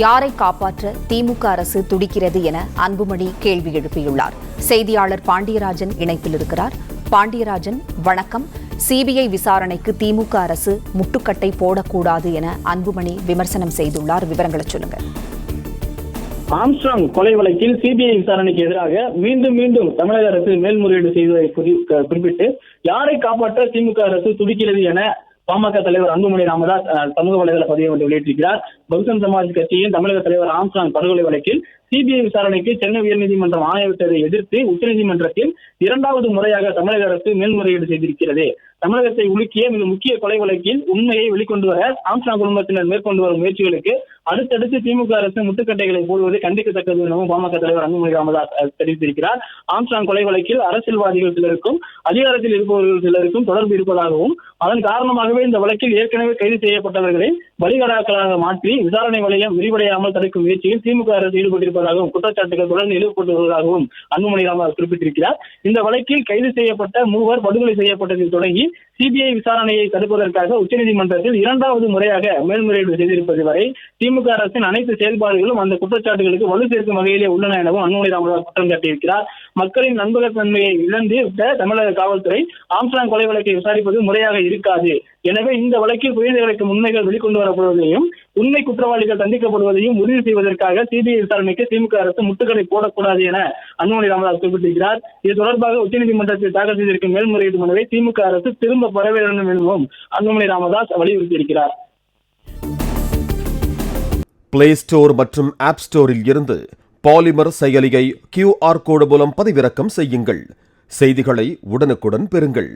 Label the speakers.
Speaker 1: யாரை காப்பாற்ற திமுக அரசு துடிக்கிறது என அன்புமணி கேள்வி எழுப்பியுள்ளார். செய்தியாளர் பாண்டியராஜன் இணைப்பில் இருக்கிறார். பாண்டியராஜன் வணக்கம். சிபிஐ விசாரணைக்கு திமுக அரசு முட்டுக்கட்டை போடக்கூடாது என அன்புமணி விமர்சனம் செய்துள்ளார். விவரங்களை சொல்லுங்க.
Speaker 2: ஆம்ஸ்ட்ராங் கொலை வழக்கில் சிபிஐ விசாரணைக்கு எதிராக மீண்டும் மீண்டும் தமிழக அரசு மேல்முறையீடு செய்வதை குறிப்பிட்டு யாரை காப்பாற்ற திமுக அரசு துடிக்கிறது என பாமக தலைவர் அன்புமணி ராமதாஸ் சமூக வலைதள பதிவு ஒன்று வெளியிட்டிருக்கிறார். பகுஜன் சமாஜ் கட்சியின் தமிழக தலைவர் ஆம்சாங் படுகொலை வழக்கில் சிபிஐ விசாரணைக்கு சென்னை உயர்நீதிமன்றம் ஆணையிட்டதை எதிர்த்து உச்சநீதிமன்றத்தில் இரண்டாவது முறையாக தமிழக அரசு மேல்முறையீடு செய்திருக்கிறது. தமிழகத்தை உலுக்கிய மிக முக்கிய கொலை வழக்கில் உண்மையை வெளிக்கொண்டு வர ஆம்ஸ்ட்ராங் குடும்பத்தினர் மேற்கொண்டு வரும் முயற்சிகளுக்கு அடுத்தடுத்து திமுக அரசு முட்டுக்கட்டைகளை போடுவது கண்டிக்கத்தக்கது எனவும் பாமக தலைவர் அன்புமணி ராமதாஸ் தெரிவித்திருக்கிறார். ஆம்ஸ்ட்ராங் கொலை வழக்கில் அரசியல்வாதிகள் சிலருக்கும் அதிகாரத்தில் இருப்பவர்கள் சிலருக்கும் தொடர்பு இருப்பதாகவும் அதன் காரணமாகவே இந்த வழக்கில் ஏற்கனவே கைது செய்யப்பட்டவர்களை பலிகடாக்களாக மாற்றி விசாரணை வளையம் விரிவடையாமல் தடுக்கும் முயற்சியில் திமுக அரசு ஈடுபட்டிருப்ப குற்றச்சாட்டுகள் குற்றச்சாட்டுகளுடன் எழுப்பப்பட்டு வருவதாகவும் அன்புமணி ராமதாஸ் குறிப்பிட்டிருக்கிறார். இந்த வழக்கில் கைது செய்யப்பட்ட மூவர் படுகொலை செய்யப்பட்டதில் தொடங்கி சிபிஐ விசாரணையை தடுப்பதற்காக உச்சநீதிமன்றத்தில் இரண்டாவது முறையாக மேல்முறையீடு செய்திருப்பது வரை திமுக அரசின் அனைத்து செயல்பாடுகளும் அந்த குற்றச்சாட்டுகளுக்கு வலு சேர்க்கும் வகையிலே உள்ளன எனவும் அன்புமணி ராமதாஸ் குற்றம் சாட்டியிருக்கிறார். மக்களின் நண்பகத்தன்மையை இழந்து விட்ட தமிழக காவல்துறை ஆம்ஸ்ட்ராங் கொலை வழக்கை விசாரிப்பது முறையாக இருக்காது. எனவே இந்த வழக்கில் குழந்தைகளுக்கு உண்மைகள் வெளிக்கொண்டு வரப்படுவதையும் உண்மை குற்றவாளிகள் தண்டிக்கப்படுவதையும் உறுதி செய்வதற்காக சிபிஐ விசாரணைக்கு திமுக அரசு முட்டுக்கடை போடக்கூடாது என அன்புமணி ராமதாஸ் குறிப்பிட்டிருக்கிறார். இது தொடர்பாக உச்சநீதிமன்றத்தில் தாக்கல் செய்திருக்கும் மேல்முறையீடு மனுவை திமுக அரசு திரும்ப பெற வேண்டும் எனவும் அன்புமணி ராமதாஸ் வலியுறுத்தியிருக்கிறார்.
Speaker 3: பிளே ஸ்டோர் மற்றும் ஆப் ஸ்டோரில் இருந்து பாலிமர் செயலியை கியூஆர் கோடு மூலம் பதிவிறக்கம் செய்யுங்கள். செய்திகளை உடனுக்குடன் பெறுங்கள்.